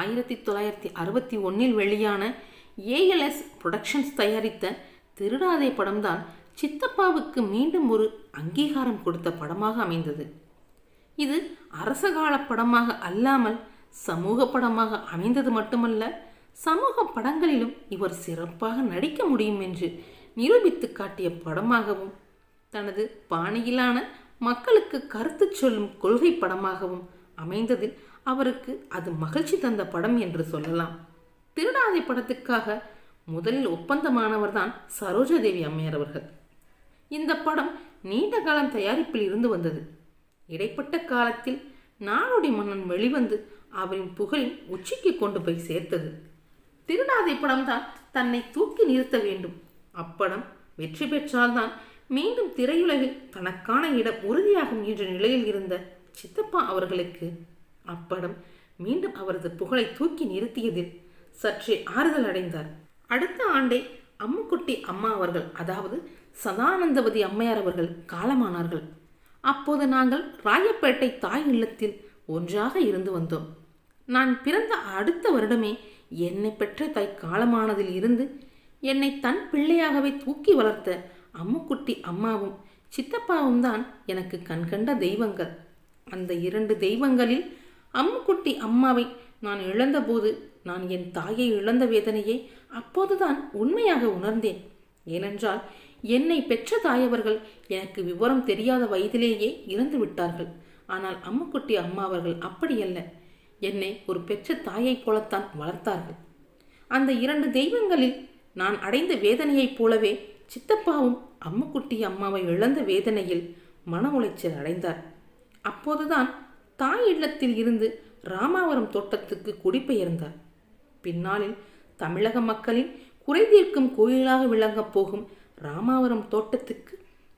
ஆயிரத்தி தொள்ளாயிரத்தி அறுபத்தி ஒன்றில் வெளியான ஏஎல்எஸ் புரொடக்ஷன்ஸ் தயாரித்த திருடாதே படம்தான் சித்தப்பாவுக்கு மீண்டும் ஒரு அங்கீகாரம் கொடுத்த படமாக அமைந்தது. இது அரசகால படமாக அல்லாமல் சமூக படமாக அமைந்தது மட்டுமல்ல சமூக படங்களிலும் இவர் சிறப்பாக நடிக்க முடியும் என்று நிரூபித்து காட்டிய படமாகவும் தனது பாணியிலான மக்களுக்கு கருத்து சொல்லும் கொள்கை படமாகவும் அமைந்ததில் அவருக்கு அது மகிழ்ச்சி தந்த படம் என்று சொல்லலாம். திருடாதை படத்துக்காக முதலில் ஒப்பந்தமானவர்தான் சரோஜாதேவி அம்மையார் அவர்கள். இந்த படம் நீண்ட காலம் தயாரிப்பில் இருந்து வந்தது. இடைப்பட்ட காலத்தில் நாடோடி மன்னன் வெளிவந்து அவரின் புகழின் உச்சிக்கு கொண்டு போய் சேர்த்தது. திருடாதை படம்தான் தன்னை தூக்கி நிறுத்த வேண்டும். அப்படம் வெற்றி பெற்றால்தான் மீண்டும் திரையுலகில் தனக்கான இடம் உறுதியாகும் என்ற நிலையில் இருந்த சித்தப்பா அவர்களுக்கு அப்படம் மீண்டும் அவரது புகழை தூக்கி நிறுத்தியதில் சற்றே ஆறுதல் அடைந்தார். அடுத்த ஆண்டே அம்முக்குட்டி அம்மா அவர்கள் அதாவது சதானந்தவதி அம்மையார் அவர்கள் காலமானார்கள். அப்போது நாங்கள் ராயப்பேட்டை தாய் இல்லத்தில் ஒன்றாக இருந்து வந்தோம். நான் பிறந்த அடுத்த வருடமே என்னை பெற்ற தாய் காலமானதில் இருந்து என்னை தன் பிள்ளையாகவே தூக்கி வளர்த்த அம்முக்குட்டி அம்மாவும் சித்தப்பாவும் தான் எனக்கு கண்கண்ட தெய்வங்கள். அந்த இரண்டு தெய்வங்களில் அம்முக்குட்டி அம்மாவை நான் இழந்தபோது நான் என் தாயை இழந்த வேதனையை அப்போதுதான் உண்மையாக உணர்ந்தேன். ஏனென்றால் என்னை பெற்ற தாயவர்கள் எனக்கு விவரம் தெரியாத வயதிலேயே இறந்து விட்டார்கள். ஆனால் அம்முக்குட்டி அம்மா அவர்கள் அப்படியல்ல. என்னை ஒரு பெற்ற தாயைப் போலத்தான் வளர்த்தார்கள். அந்த இரண்டு தெய்வங்களில் நான் அடைந்த வேதனையைப் போலவே சித்தப்பாவும் அம்முக்குட்டி அம்மாவை இழந்த வேதனையில் மன உளைச்சல் அடைந்தார். அப்போதுதான் தாய் இல்லத்தில் இருந்து ராமாவரம் தோட்டத்துக்கு குடிபெயர்ந்தார். பின்னாளில் தமிழக மக்களின் குறை தீர்க்கும் கோயிலாக விளங்கப் போகும் ராமாவரம் தோட்டத்துக்கு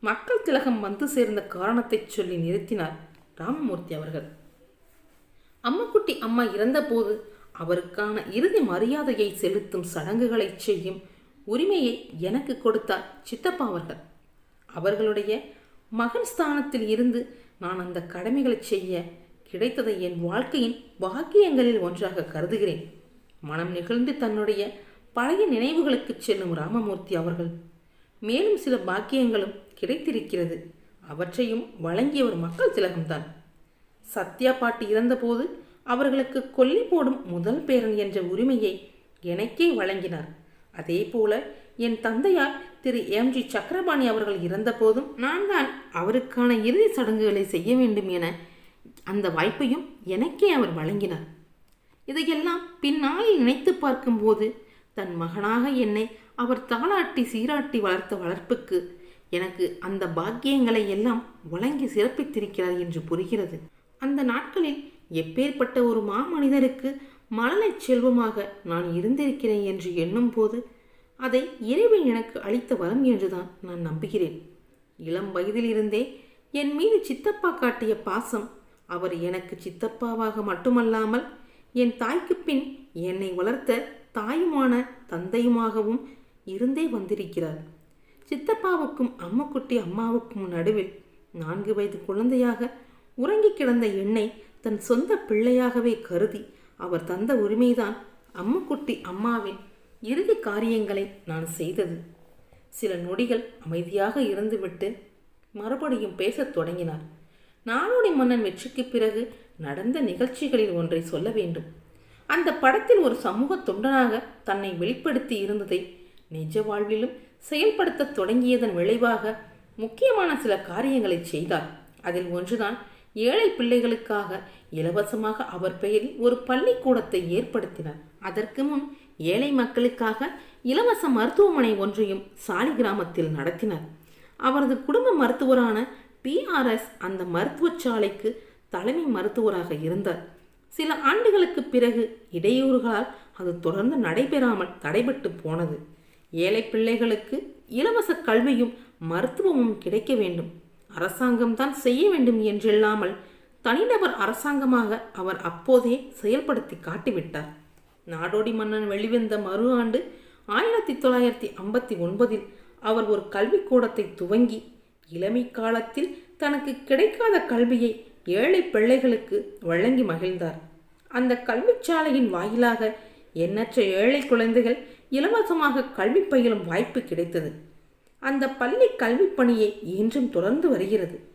மக்கள் திலகம் வந்து சேர்ந்த காரணத்தை சொல்லி நிறுத்தினார் ராமமூர்த்தி அவர்கள். அம்முக்குட்டி அம்மா இறந்தபோது அவருக்கான இறுதி மரியாதையை செலுத்தும் சடங்குகளை செய்யும் உரிமையை எனக்கு கொடுத்தார் சித்தப்பா அவர்கள். அவர்களுடைய மகன் ஸ்தானத்தில் இருந்து நான் அந்த கடமைகளை செய்ய கிடைத்ததை என் வாழ்க்கையின் பாக்கியங்களில் ஒன்றாக கருதுகிறேன். மனம் நிகழ்ந்து தன்னுடைய பழைய நினைவுகளுக்கு செல்லும் ராமமூர்த்தி அவர்கள். மேலும் சில பாக்கியங்களும் கிடைத்திருக்கிறது. அவற்றையும் வழங்கியவர் மக்கள் திலகம்தான். சத்யா பாட்டி இறந்தபோது அவர்களுக்கு கொல்லி போடும் முதல் பேரன் என்ற உரிமையை எனக்கே வழங்கினார். அதே போல என் தந்தையார் திரு எம் ஜி சக்கரபாணி அவர்கள் இறந்தபோதும் நான் தான் அவருக்கான இறுதி சடங்குகளை செய்ய வேண்டும் என அந்த வாய்ப்பையும் எனக்கே அவர் வழங்கினார். இதையெல்லாம் பின்னாளில் நினைத்து பார்க்கும்போது தன் மகனாக என்னை அவர் தாளாட்டி சீராட்டி வளர்த்த வளர்ப்புக்கு எனக்கு அந்த பாக்கியங்களை எல்லாம் வழங்கி சிறப்பித்திருக்கிறார் என்று புரிகிறது. அந்த நாட்களில் எப்பேற்பட்ட ஒரு மாமனிதருக்கு மலலைச் செல்வமாக நான் இருந்திருக்கிறேன் என்று எண்ணும் போது அதை இறைவன் எனக்கு அளித்த வரம் என்றுதான் நான் நம்புகிறேன். இளம் வயதிலிருந்தே என் மீது சித்தப்பா காட்டிய பாசம் அவர் எனக்கு சித்தப்பாவாக மட்டுமல்லாமல் என் தாய்க்கு பின் என்னை வளர்த்த தாயுமான தந்தையுமாகவும் இருந்தே வந்திருக்கிறார். சித்தப்பாவுக்கும் அம்முக்குட்டி அம்மாவுக்கும் நடுவில் நான்கு வயது குழந்தையாக உறங்கி கிடந்த என்னை தன் சொந்த பிள்ளையாகவே கருதி அவர் தந்த உரிமைதான் அம்முக்குட்டி அம்மாவின் இறுதி காரியங்களை நான் செய்தது. சில நொடிகள் அமைதியாக இருந்துவிட்டு மறுபடியும் பேசத் தொடங்கினார். நாடோடி மன்னன் வெற்றிக்கு பிறகு நடந்த நிகழ்ச்சிகளில் ஒன்றை சொல்ல வேண்டும். அந்த படத்தில் ஒரு சமூக தொண்டனாக தன்னை வெளிப்படுத்தி இருந்ததை நிஜ வாழ்விலும் செயல்படுத்த தொடங்கியதன் விளைவாக முக்கியமான சில காரியங்களை செய்தார். அதில் ஒன்றுதான் ஏழை பிள்ளைகளுக்காக இலவசமாக அவர் பெயரில் ஒரு பள்ளிக்கூடத்தை ஏற்படுத்தினார். அதற்கு முன் ஏழை மக்களுக்காக இலவச மருத்துவமனை ஒன்றையும் சாலி கிராமத்தில் நடத்தினார். அவரது குடும்ப மருத்துவரான பிஆர்எஸ் அந்த மருத்துவச்சாலைக்கு தலைமை மருத்துவராக இருந்தார். சில ஆண்டுகளுக்கு பிறகு இடையூறுகளால் அது தொடர்ந்து நடைபெறாமல் தடைபட்டு போனது. ஏழை பிள்ளைகளுக்கு இலவச கல்வியும் மருத்துவமும் கிடைக்க வேண்டும். அரசாங்கம் தான் செய்ய வேண்டும் என்றில்லாமல் தனிநபர் அரசாங்கமாக அவர் அப்போதே செயல்படுத்தி காட்டிவிட்டார். நாடோடி மன்னன் வெளிவந்த மறு ஆண்டு ஆயிரத்தி தொள்ளாயிரத்தி ஐம்பத்தி ஒன்பதில் அவர் ஒரு கல்விக்கூடத்தை துவங்கி இளமை காலத்தில் தனக்கு கிடைக்காத கல்வியை ஏழை பிள்ளைகளுக்கு வழங்கி மகிழ்ந்தார். அந்த கல்விச்சாலையின் வாயிலாக எண்ணற்ற ஏழை குழந்தைகள் இலவசமாக கல்வி பயிலும் வாய்ப்பு கிடைத்தது. அந்த பள்ளி கல்விப் பணியை இன்றும் தொடர்ந்து வருகிறது.